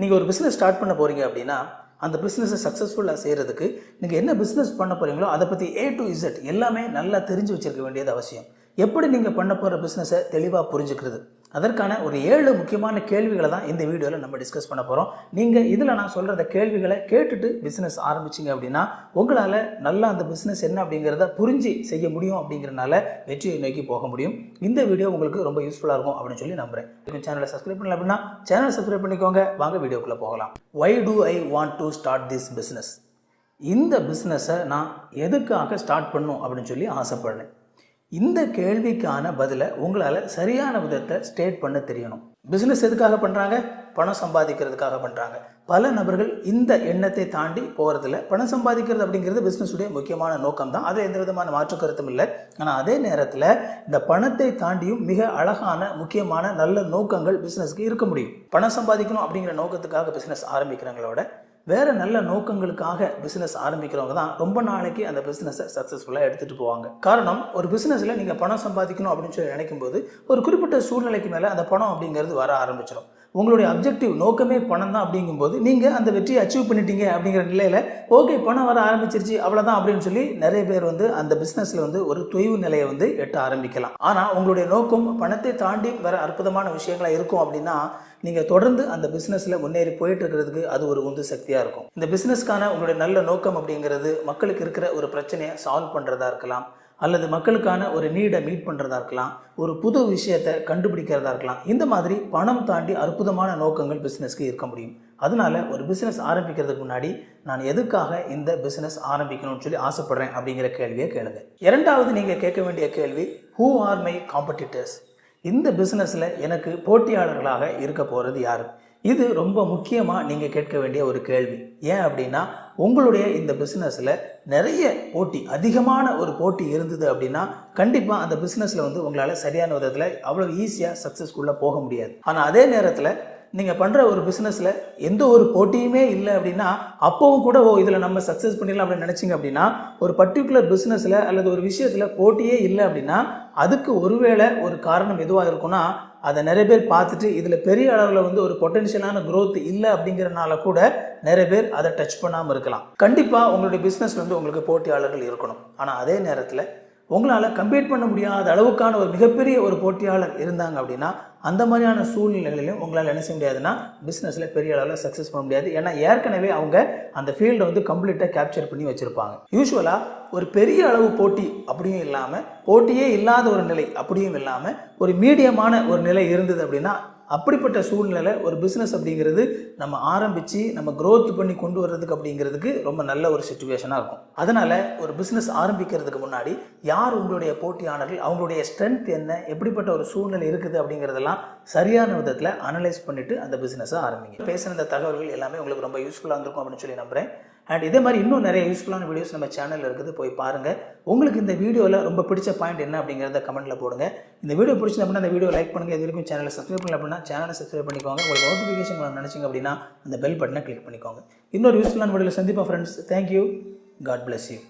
நீங்கள் ஒரு business start பண்ண போகிறீங்க அப்படின்னா அந்த பிஸ்னஸை சக்ஸஸ்ஃபுல்லாக செய்கிறதுக்கு நீங்கள் என்ன பிஸ்னஸ் பண்ண போகிறீங்களோ அதை பற்றி ஏ டு இசட் எல்லாமே நல்லா தெரிஞ்சு வச்சிருக்க வேண்டியது அவசியம். எப்படி நீங்கள் பண்ண போகிற பிஸ்னஸை தெளிவாக புரிஞ்சுக்கிறது? அதற்கான ஒரு ஏழு முக்கியமான கேள்விகளை தான் இந்த வீடியோவில் நம்ம டிஸ்கஸ் பண்ண போகிறோம் நீங்கள் இதில் நான் சொல்கிறத கேள்விகளை கேட்டுட்டு பிஸ்னஸ் ஆரம்பிச்சிங்க அப்படின்னா உங்களால் நல்லா அந்த பிஸ்னஸ் என்ன அப்படிங்கிறத புரிஞ்சு செய்ய முடியும் அப்படிங்கிறனால வெற்றியை நோக்கி போக முடியும். இந்த வீடியோ உங்களுக்கு ரொம்ப யூஸ்ஃபுல்லாக இருக்கும் அப்படின்னு சொல்லி நம்புகிறேன் சேனலை சப்ஸ்கிரைப் பண்ணல அப்படின்னா சேனலை சப்ஸ்கிரைப் பண்ணிக்கோங்க. வாங்க வீடியோக்குள்ளே போகலாம். Why do I want to start this business இந்த பிஸ்னஸை நான் எதுக்காக ஸ்டார்ட் பண்ணும் அப்படின்னு சொல்லி ஆசைப்படுறேன். இந்த கேள்விக்கான பதிலை உங்களால் சரியான விதத்தை ஸ்டேட் பண்ண தெரியணும். பிஸ்னஸ் எதுக்காக பண்ணுறாங்க பணம் சம்பாதிக்கிறதுக்காக பண்ணுறாங்க பல நபர்கள் இந்த எண்ணத்தை தாண்டி போகிறதில்ல பணம் சம்பாதிக்கிறது அப்படிங்கிறது பிஸ்னஸுடைய முக்கியமான நோக்கம் தான் அது எந்த விதமான மாற்று கருத்தும் இல்லை. ஆனால் அதே நேரத்தில் இந்த பணத்தை தாண்டியும் மிக அழகான முக்கியமான நல்ல நோக்கங்கள் பிஸ்னஸ்க்கு இருக்க முடியும். பணம் சம்பாதிக்கணும் அப்படிங்கிற நோக்கத்துக்காக பிஸ்னஸ் ஆரம்பிக்கிறவங்களோட வேறு நல்ல நோக்கங்களுக்காக பிஸ்னஸ் ஆரம்பிக்கிறவங்க தான் ரொம்ப நாளைக்கு அந்த பிஸ்னஸை சக்ஸஸ்ஃபுல்லாக எடுத்துகிட்டு போவாங்க. காரணம் ஒரு பிஸ்னஸில் நீங்கள் பணம் சம்பாதிக்கணும் அப்படின்னு சொல்லி நினைக்கும் போது ஒரு குறிப்பிட்ட சூழ்நிலைக்கு மேலே அந்த பணம் அப்படிங்கிறது வர ஆரம்பிச்சிடும் உங்களுடைய அப்ஜெக்டிவ் நோக்கமே பணம் தான் அப்படிங்கும்போது நீங்கள் அந்த வெற்றியை அச்சீவ் பண்ணிட்டீங்க அப்படிங்கிற நிலையில் ஓகே பணம் வர ஆரம்பிச்சிருச்சு அவ்வளோதான் அப்படின்னு சொல்லி நிறைய பேர் வந்து அந்த பிஸ்னஸில் வந்து ஒரு தொய்வு நிலையை வந்து எட்ட ஆரம்பிக்கலாம். ஆனால் உங்களுடைய நோக்கம் பணத்தை தாண்டி வர அற்புதமான விஷயங்களாக இருக்கும் அப்படின்னா நீங்கள் தொடர்ந்து அந்த பிஸ்னஸில் முன்னேறி போயிட்டு இருக்கிறதுக்கு அது ஒரு உந்து சக்தியாக இருக்கும். இந்த பிஸ்னஸ்க்கான உங்களுடைய நல்ல நோக்கம் அப்படிங்கிறது மக்களுக்கு இருக்கிற ஒரு பிரச்சனையை சால்வ் பண்ணுறதா இருக்கலாம். அல்லது மக்களுக்கான ஒரு நீடை மீட் பண்ணுறதா இருக்கலாம் ஒரு புது விஷயத்தை கண்டுபிடிக்கிறதா இருக்கலாம் இந்த மாதிரி பணம் தாண்டி அற்புதமான நோக்கங்கள் பிஸ்னஸ்க்கு இருக்க முடியும். அதனால ஒரு பிஸ்னஸ் ஆரம்பிக்கிறதுக்கு முன்னாடி நான் எதுக்காக இந்த பிஸ்னஸ் ஆரம்பிக்கணும்னு சொல்லி ஆசைப்படுறேன் அப்படிங்கிற கேள்வியை கேளுங்க. இரண்டாவது நீங்கள் கேட்க வேண்டிய கேள்வி ஹூ ஆர் மை காம்படிட்டர்ஸ் இந்த பிஸ்னஸில் எனக்கு போட்டியாளர்களாக இருக்க போகிறது யார்? இது ரொம்ப முக்கியமாக நீங்கள் கேட்க வேண்டிய ஒரு கேள்வி. ஏன் அப்படின்னா உங்களுடைய இந்த பிஸ்னஸில் நிறைய போட்டி அதிகமான ஒரு போட்டி இருந்தது அப்படின்னா கண்டிப்பாக அந்த பிஸ்னஸில் வந்து உங்களால் சரியான விதத்தில் அவ்வளோ ஈஸியாக சக்ஸஸ்ஃபுல்லாக போக முடியாது. ஆனால் அதே நேரத்தில் நீங்கள் பண்ணுற ஒரு பிஸ்னஸில் எந்த ஒரு போட்டியுமே இல்லை அப்படின்னா அப்போவும் கூட ஓ இதில் நம்ம சக்ஸஸ் பண்ணிடலாம் அப்படின்னு நினச்சிங்க அப்படின்னா ஒரு பர்டிகுலர் பிஸ்னஸில் அல்லது ஒரு விஷயத்தில் போட்டியே இல்லை அப்படின்னா அதுக்கு ஒருவேளை ஒரு காரணம் எதுவாக இருக்குன்னா அதை நிறைய பேர் பார்த்துட்டு இதில் பெரிய அளவில் வந்து ஒரு பொட்டென்ஷியலான க்ரோத் இல்லை அப்படிங்கிறனால கூட நிறைய பேர் அதை டச் பண்ணாமல் இருக்கலாம். கண்டிப்பாக உங்களுடைய பிஸ்னஸ் வந்து உங்களுக்கு போட்டியாளர்கள் இருக்கணும். ஆனால் அதே நேரத்தில் உங்களால் கம்பீட் பண்ண முடியாத அளவுக்கான ஒரு மிகப்பெரிய ஒரு போட்டியாளர் இருந்தாங்க அப்படின்னா அந்த மாதிரியான சூழ்நிலைகளிலும் உங்களால் என்ன செய்ய முடியாதுன்னா பிஸ்னஸில் பெரிய அளவில் சக்ஸஸ் பண்ண முடியாது. ஏன்னா ஏற்கனவே அவங்க அந்த ஃபீல்டை வந்து கம்ப்ளீட்டாக கேப்சர் பண்ணி வச்சுருப்பாங்க. யூஸ்வலாக ஒரு பெரிய அளவு போட்டி அப்படியும் இல்லாமல் போட்டியே இல்லாத ஒரு நிலை அப்படியும் இல்லாமல் ஒரு மீடியமான ஒரு நிலை இருந்தது அப்படின்னா அப்படிப்பட்ட சூழ்நிலை ஒரு பிஸ்னஸ் அப்படிங்கிறது நம்ம ஆரம்பித்து நம்ம க்ரோத் பண்ணி கொண்டு வர்றதுக்கு அப்படிங்கிறதுக்கு ரொம்ப நல்ல ஒரு சுச்சுவேஷனாக இருக்கும். அதனால் ஒரு பிஸ்னஸ் ஆரம்பிக்கிறதுக்கு முன்னாடி யார் உங்களுடைய போட்டியாளர்கள் அவங்களுடைய ஸ்ட்ரென்த் என்ன எப்படிப்பட்ட ஒரு சூழ்நிலை இருக்குது அப்படிங்கிறதெல்லாம் சரியான விதத்தில் அனலைஸ் பண்ணிவிட்டு அந்த பிஸ்னஸை ஆரம்பிங்க. பேசின இந்த தகவல்கள் எல்லாமே உங்களுக்கு ரொம்ப யூஸ்ஃபுல்லாக இருந்திருக்கும் அப்படின்னு சொல்லி நம்புகிறேன் அண்ட் இதே மாதிரி இன்னும் நிறைய யூஸ்ஃபுல்லான வீடியோஸ் நம்ம சேனலில் இருக்குது. போய் பாருங்கள் உங்களுக்கு இந்த வீடியோவில் ரொம்ப பிடிச்ச பாயிண்ட் என்ன அப்படிங்கிறத கமெண்ட்டில் போடுங்க. இந்த வீடியோ பிடிச்சது அப்படின்னா அந்த வீடியோ லைக் பண்ணுங்கள் இது வரைக்கும் சேனலை சப்ஸ்கிரைப் பண்ணல அப்படின்னா சேனலை சப்ஸ்கிரைப் பண்ணிக்கோங்க. உங்களுக்கு நோட்டிஃபிகேஷன் வரணும்னு நினச்சிங்க அப்படின்னா அந்த பெல் பட்டனை கிளிக் பண்ணிக்கோங்க. இன்னொரு யூஸ்ஃபுல்லான வீடியோவில் சந்திப்போம் friends thank you god bless you